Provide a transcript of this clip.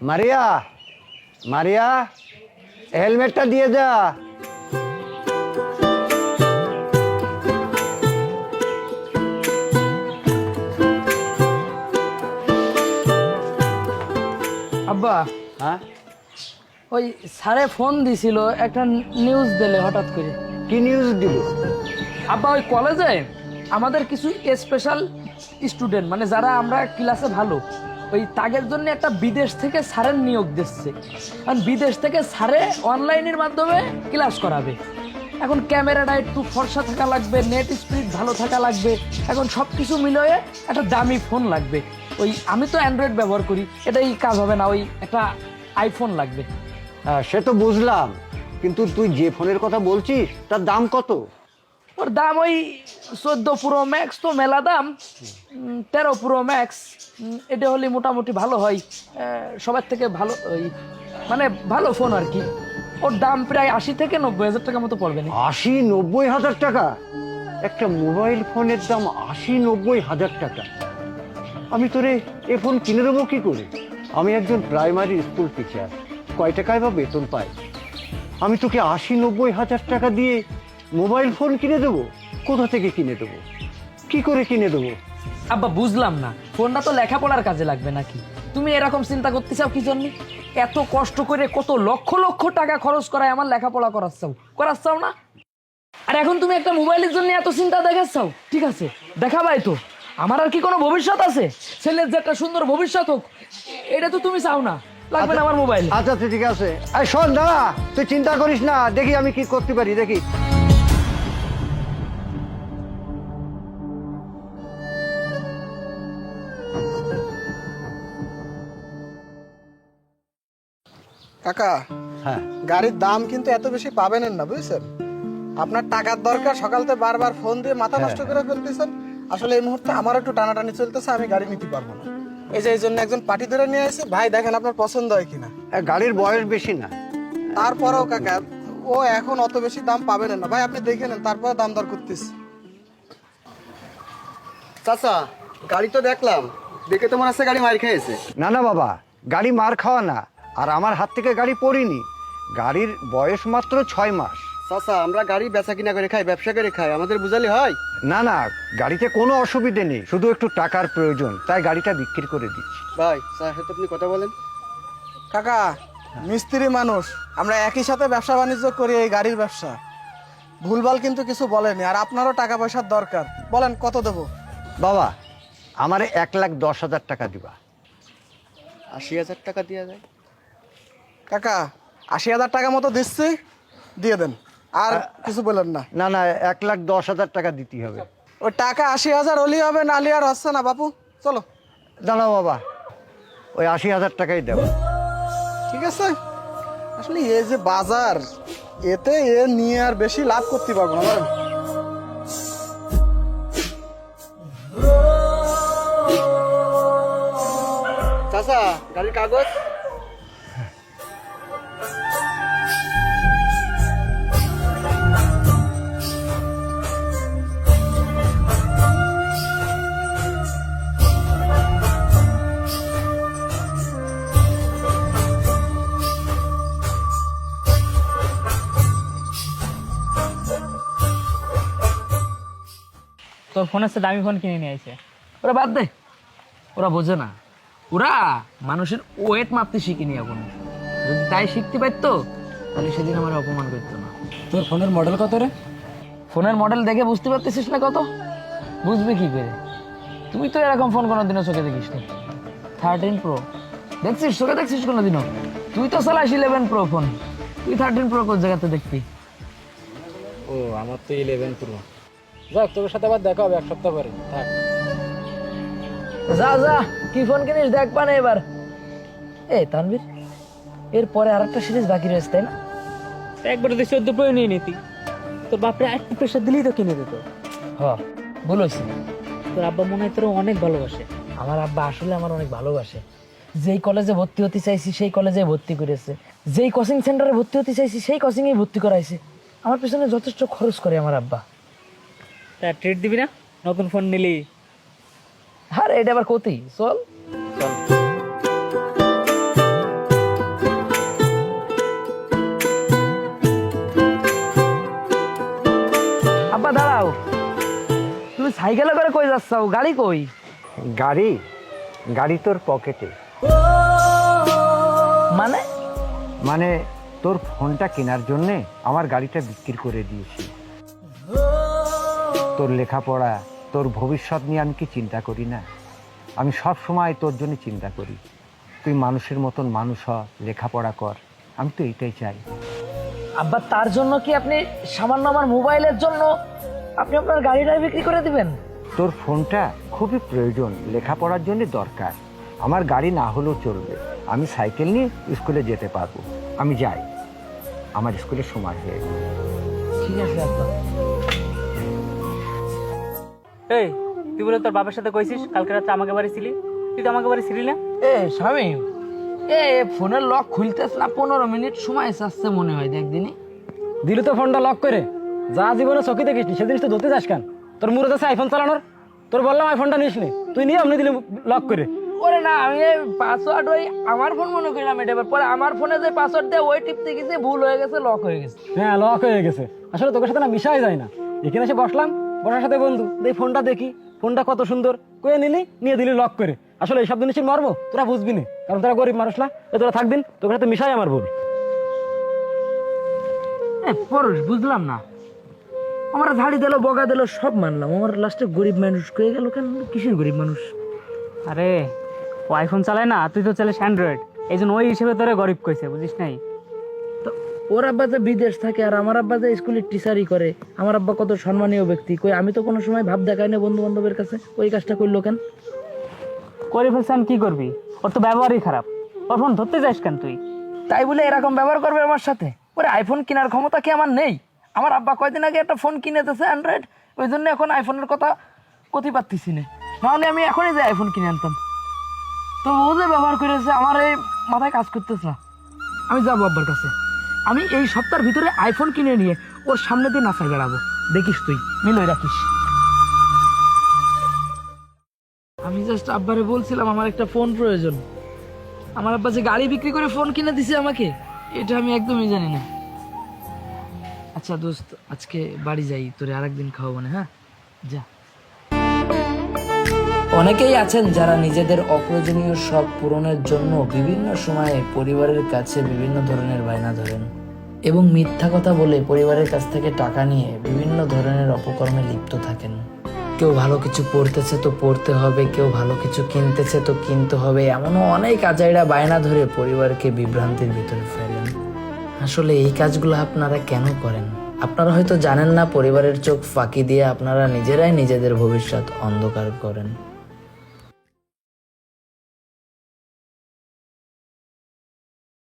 মারিয়া মারিয়া হেলমেটটা দিয়ে যা। আব্বা হ্যাঁ? ওই স্যারে ফোন দিছিল একটা নিউজ দিলে হঠাৎ করে। কি নিউজ দিল? আব্বা ওই কলেজে আমাদের কিছু স্পেশাল স্টুডেন্ট মানে যারা আমরা ক্লাসে ভালো ওই তাগের জন্য একটা বিদেশ থেকে স্যারের নিয়োগ দিচ্ছে। কারণ বিদেশ থেকে স্যারে অনলাইনের মাধ্যমে ক্লাস করাবে। এখন ক্যামেরাটা একটু ফর্সা থাকা লাগবে, নেট স্পিড ভালো থাকা লাগবে, এখন সব কিছু মিলিয়ে একটা দামি ফোন লাগবে। ওই আমি তো অ্যান্ড্রয়েড ব্যবহার করি, এটাই কাজ হবে না, ওই একটা আইফোন লাগবে। হ্যাঁ সে তো বুঝলাম, কিন্তু তুই যে ফোনের কথা বলছিস, তার দাম কত? ওর দাম ওই চোদ্দ প্রো ম্যাক্স তো মেলা দাম। তেরো প্রো ম্যাক্স এটা হলে মোটামুটি ভালো হয়। সবার থেকে ভালো, ওই মানে ভালো ফোন আর কি। ওর দাম প্রায় আশি থেকে নব্বই হাজার টাকা মতো পড়বে না আশি নব্বই হাজার টাকা? একটা মোবাইল ফোনের দাম আশি নব্বই হাজার টাকা। আমি তোরে এ ফোন কিনে দেবো কী করে? আমি একজন প্রাইমারি স্কুল টিচার কয় টাকায় বা বেতন পাই আমি তোকে আশি নব্বই হাজার টাকা দিয়ে মোবাইল ফোন কিনে দেবো? কোথা থেকে কিনে দেবো? কি করে কিনে দেবো? আব্বা বুঝলাম না। ফোনটা তো লেখাপড়ার কাজে লাগবে নাকি? তুমি এরকম চিন্তা করতে চাও কি জন্য? এত কষ্ট করে কত লক্ষ লক্ষ টাকা খরচ করায় আমার লেখাপড়া করাচ্ছাও। করাচ্ছাও না? আর এখন তুমি একটা মোবাইলের জন্য এত চিন্তা দেখাচ্ছাও? ঠিক আছে দেখাবাই তো। আমার আর কি কোনো ভবিষ্যৎ আছে? ছেলের যে একটা সুন্দর ভবিষ্যৎ হোক এটা তো তুমি চাও না। লাগবে না আমার মোবাইল। আচ্ছা আচ্ছা ঠিক আছে। শোন দাদা তুই চিন্তা করিস না। দেখি আমি কি করতে পারি দেখি। কাকা হ্যাঁ। গাড়ির দাম কিন্তু এত বেশি পাবেন না বুঝছেন? আপনার টাকার দরকার সকালতে বারবার ফোন দিয়ে মাথা নষ্ট করে ফেলতেছেন। আসলে এই মুহূর্তে আমার একটু টানাটানি চলতেছে আমি গাড়ি নিতে পারব না। এই যে এই জন্য একজন পার্টি ধরে নিয়ে আসে ভাই দেখেন আপনার পছন্দ হয় কিনা। গাড়ির বয়স বেশি না। তারপরেও কাকা ও এখন অত বেশি দাম পাবেন না। ভাই আপনি দেখে নেন তারপরে দাম দর করতেছি। চাচা গাড়ি তো দেখলাম। দেখে তো মনে হচ্ছে গাড়ি মার খেয়েছে। না না বাবা গাড়ি মার খাওয়া না। আর আমার হাত থেকে গাড়ি পড়িনি। গাড়ির বয়স মাত্র ছয় মাস। চাচা আমরা গাড়ি বেচা কিনা করে খাই ব্যবসা করে খাই আমাদের বুঝালি হয়? না না গাড়িতে কোনো অসুবিধে নেই শুধু একটু টাকার প্রয়োজন তাই গাড়িটা বিক্রি করে দিচ্ছি। ভাই স্যার সাথে আপনি কথা বলেন। কাকা মিস্ত্রি মানুষ আমরা একই সাথে ব্যবসা বাণিজ্য করি এই গাড়ির ব্যবসা। ভুলভাল কিন্তু কিছু বলেনি আর আপনারও টাকা পয়সার দরকার। বলেন কত দেবো? বাবা আমার এক লাখ দশ হাজার টাকা দিবা। আশি হাজার টাকা দেওয়া যায়। কাকা আশি হাজার টাকা মতো দিচ্ছি দিয়ে দেন। আর কিছু বলেন না। না না এক লাখ দশ হাজার টাকা দিতে হবে। ওই টাকা আশি হাজার হলেই হবে নালি আর হচ্ছে না বাপু। চলো। দাঁড়াও বাবা ওই আশি হাজার টাকাই দেবো। ঠিক আছে? আসলে এই যে বাজার এতে এ নিয়ে আর বেশি লাভ করতে পারব না চাচা গাড়ির কাগজ? তোর ফোনের সাথে দামি ফোন কিনে নিয়ে আইছে। ওরা বাদ দে। ওরা বোঝে না। ওরা মানুষের ওয়েট মাপতে শিখিনি এখন। যদি তাই শিখতে পারতো তাহলে সেদিন আমার অপমান করতো না। তোর ফোনের মডেল কত রে? ফোনের মডেল দেখে বুঝতে পারতেছিস না কত? বুঝবি কি করে? তুই তো এরকম ফোন কোনোদিনও চোখে দেখিস নি। থার্টিন প্রো দেখছিস? চোখে দেখছিস কোনোদিনও? তুই তো চালাস ইলেভেন প্রো ফোন তুই থার্টিন প্রো কোন জায়গাতে দেখবি? ও আমার তো ইলেভেন প্রো যাক তোর সাথে আবার দেখা হবে এক সপ্তাহ পরে। থাক। যা যা কি ফোন কিনিস দেখ পানে এবার। এই তানভীর এরপরে আর একটা সিরিজ বাকি রয়েছে তাই না? একবার তুই চোদ্দ প্রো নিয়ে নিতি। তোর বাপরে একটু প্রেশার দিলেই তো কিনে দিত। হ বলেছি তোর আব্বা মনে হয় তোর অনেক ভালোবাসে। আমার আব্বা আসলে আমার অনেক ভালোবাসে। যেই কলেজে ভর্তি হতে চাইছি সেই কলেজে ভর্তি করেছে। যেই কোচিং সেন্টারে ভর্তি হতে চাইছি সেই কোচিংয়ে ভর্তি করাইছে। আমার পেছনে যথেষ্ট খরচ করে আমার আব্বা। তা ট্রিট দিবি না? নতুন ফোন নিলি। আর এটা আবার কোথায় চল। চল। আব্বা দাঁড়াও। তুমি সাইকেলে করে কই যাচ্ছ? গাড়ি কই? গাড়ি? গাড়ি তোর পকেটে। মানে? মানে তোর ফোনটা কেনার জন্যে আমার গাড়িটা বিক্রি করে দিয়েছি। তোর লেখাপড়া তোর ভবিষ্যৎ নিয়ে আমি কি চিন্তা করি না? আমি সব সময় তোর জন্য চিন্তা করি। তুই মানুষের মতন মানুষ হ লেখাপড়া কর। আমি তো এইটাই চাই। আব্বা তার জন্য কি আপনি সামান্য আমার মোবাইলের জন্য আপনি আপনার গাড়িটা বিক্রি করে দিবেন? তোর ফোনটা খুবই প্রয়োজন লেখাপড়ার জন্য দরকার। আমার গাড়ি না হলেও চলবে। আমি সাইকেল নিয়ে স্কুলে যেতে পারব। আমি যাই। আমার স্কুলে সময় হয়ে। ঠিক আছে আব্বা। এই, তুই বলে তোর বাবার সাথে কইছিস, কালকে রাতে আমাকে বাড়ি ছিলি? তুই তো আমাকে বাড়ি ছিলি না? এ, স্বামী, এ, ফোনের লক খুলতেছ না, পনেরো মিনিট সময় চাচ্ছে মনে হয়, দেখ দিনই দিলি তো ফোনটা লক করে। যা জীবনে চকি দেখিস সেদিন তো ধরতে যাস কেন? তোর মুরত আছে আইফোন চালানোর? তোর বললাম আইফোনটা নিস নি। তুই নিয়ে আপনি দিলি লক করে। ওরে না, আমি পাসওয়ার্ড ওই আমার ফোন মনে করলাম এটা, এবার পরে আমার ফোনে যে পাসওয়ার্ড দেয়, ওই টিপতে গেছে, ভুল হয়ে গেছে, লক হয়ে গেছে। হ্যাঁ লক হয়ে গেছে। আসলে তোকে সাথে না মিশাই যায় না। এখানে এসে বসলাম বসার সাথে বন্ধু দেখ ফোনটা দেখি ফোনটা কত সুন্দর। কয়ে নিলি নিয়ে দিলি লক করে। আসলে এইসব জিনিসের মারবো তোরা বুঝবি না। কারণ তোরা গরিব মানুষ না এ তোরা থাকবিন তোকে সাথে মিশাই আমার ভুল এ পরশ বুঝলাম না। আমার ঝাড়ি দিল বগা দিল সব মানলাম। আমার লাস্টে গরিব মানুষ হয়ে গেল কেন? কিসের গরিব মানুষ? আরে ও আইফোন চালায় না তুই তো চালাস অ্যান্ড্রয়েড এই জন্য ওই হিসেবে তোরে গরিব কইছে বুঝিস নাই? তো ওর আব্বা যে বিদেশ থাকে আর আমার আব্বা যে স্কুলের টিচারই করে আমার আব্বা কত সম্মানীয় ব্যক্তি। কই আমি তো কোনো সময় ভাব দেখাই না বন্ধু বান্ধবের কাছে ওই কাজটা করল কেন? করে ফেলছে আমি কি করবি? ওর তো ব্যবহারই খারাপ। ওর ফোন ধরতে যাস কেন তুই? তাই বলে এরকম ব্যবহার করবে আমার সাথে? ওরে আইফোন কেনার ক্ষমতা কি আমার নেই? আমার আব্বা কয়দিন আগে একটা ফোন কিনে দিয়েছে অ্যান্ড্রয়েড ওই জন্য এখন আইফোনের কথা কথি পারতেছি না। নাহলে আমি এখনই যে আইফোন কিনে আনতাম। তো ও যে ব্যবহার করেছে আমার এই মাথায় কাজ করতেছে না। আমি যাব আব্বার কাছে। আমি এই সপ্তাহের ভিতরে আইফোন কিনে নিয়ে ওর সামনে দিয়ে নাচায় বেড়াবো। দেখিস তুই মিলই রাখিস। আমি জাস্ট আব্বারে বলছিলাম, আমার একটা ফোন প্রয়োজন। আমার আব্বা যে গাড়ি বিক্রি করে ফোন কিনে দিছে আমাকে, এটা আমি একদমই জানি না। আচ্ছা দোস্ত, আজকে বাড়ি যাই, তোরে আরেকদিন খাওয়াবো না হ্যাঁ? যা। অনেকেই আছেন যারা নিজেদের অপ্রয়োজনীয় শখ পূরণের জন্য বিভিন্ন সময়ে পরিবারের কাছে বিভিন্ন ধরনের বায়না ধরেন এবং মিথ্যা কথা বলে পরিবারের কাছ থেকে টাকা নিয়ে বিভিন্ন ধরনের অপকর্মে লিপ্ত থাকেন। কেউ ভালো কিছু পড়তেছে তো পড়তে হবে, কেউ ভালো কিছু কিনতেছে তো কিনতে হবে, এমনও অনেক আজাইরা বায়না ধরে পরিবারকে বিভ্রান্তির ভিতরে ফেলেন। আসলে এই কাজগুলো আপনারা কেন করেন? আপনারা হয়তো জানেন না, পরিবারের চোখ ফাঁকি দিয়ে আপনারা নিজেরাই নিজেদের ভবিষ্যৎ অন্ধকার করেন।